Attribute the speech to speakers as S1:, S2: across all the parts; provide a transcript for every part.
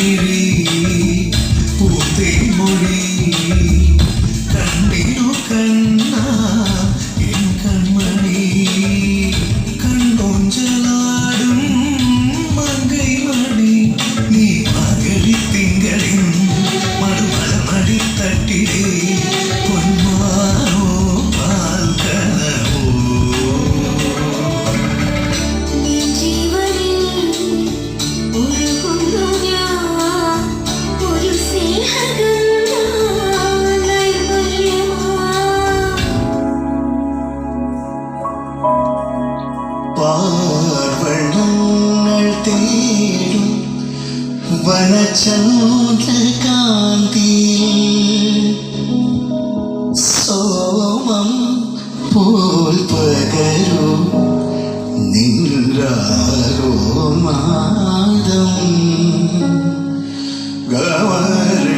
S1: me. ചന്ദ്രകാന്തി സോമം പോൽ പകരൂ നിൻറാരോ മാതം ഗവരേ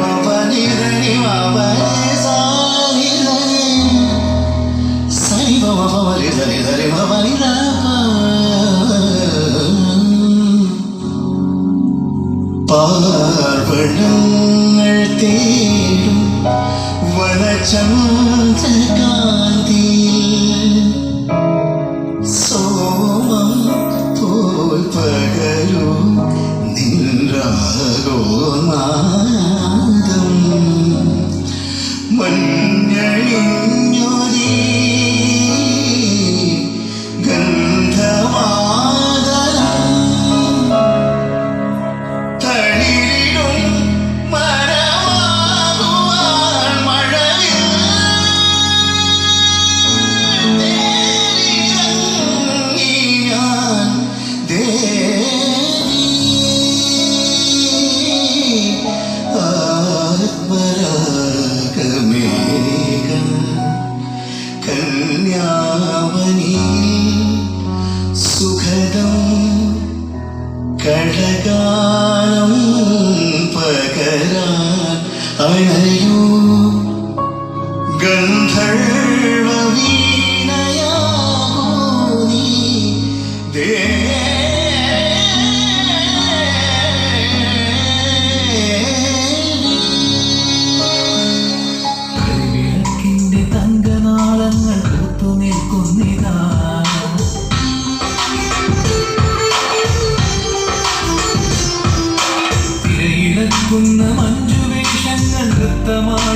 S1: മപനിരണി മപനേ സൈവ മപമരി ധരി ധരി മപനിരാ പാർവണങ്ങൾ തേരും വനചന്ദ്രകാന്തി. അണയൂ ഗന്ധർവീണയാകൂ ദേ തിരയിടക്കുന്ന മഞ്ഞ adama.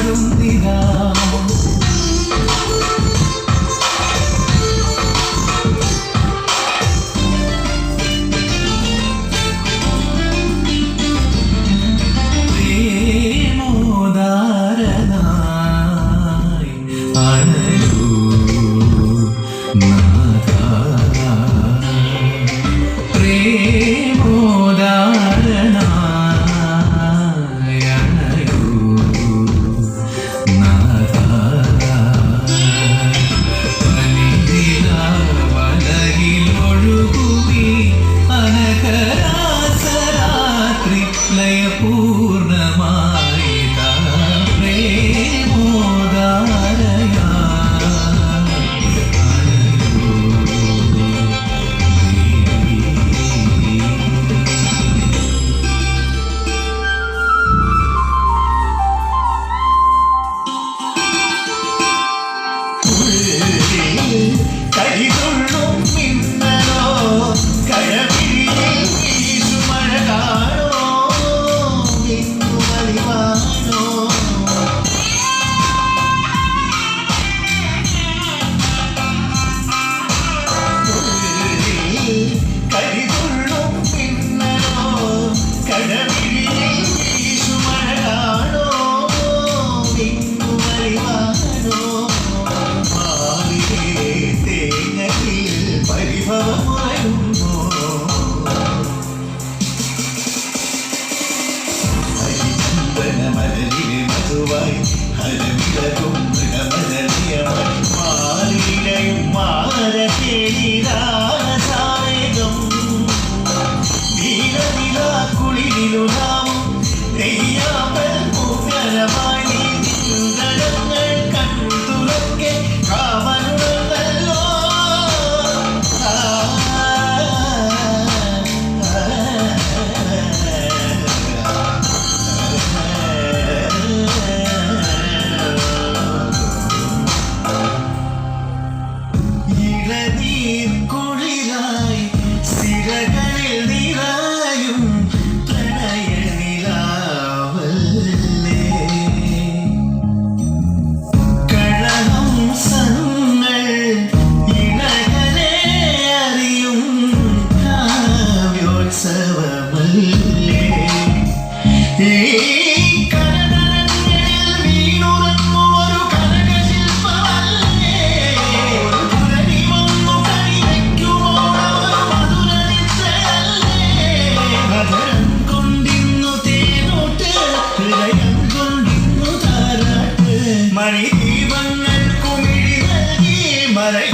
S1: மணி தீபங்கள் குமிழி நல்கி மறை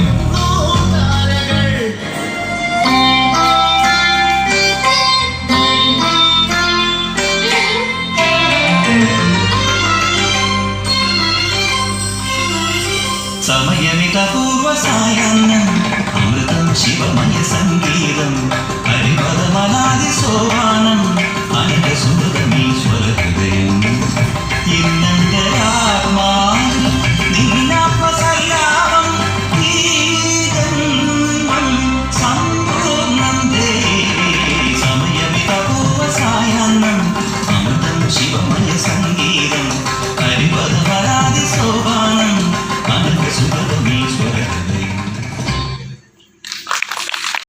S2: సమయమిత పూర్వ సాయాన్నం అమృతం శివమయ సంగీతం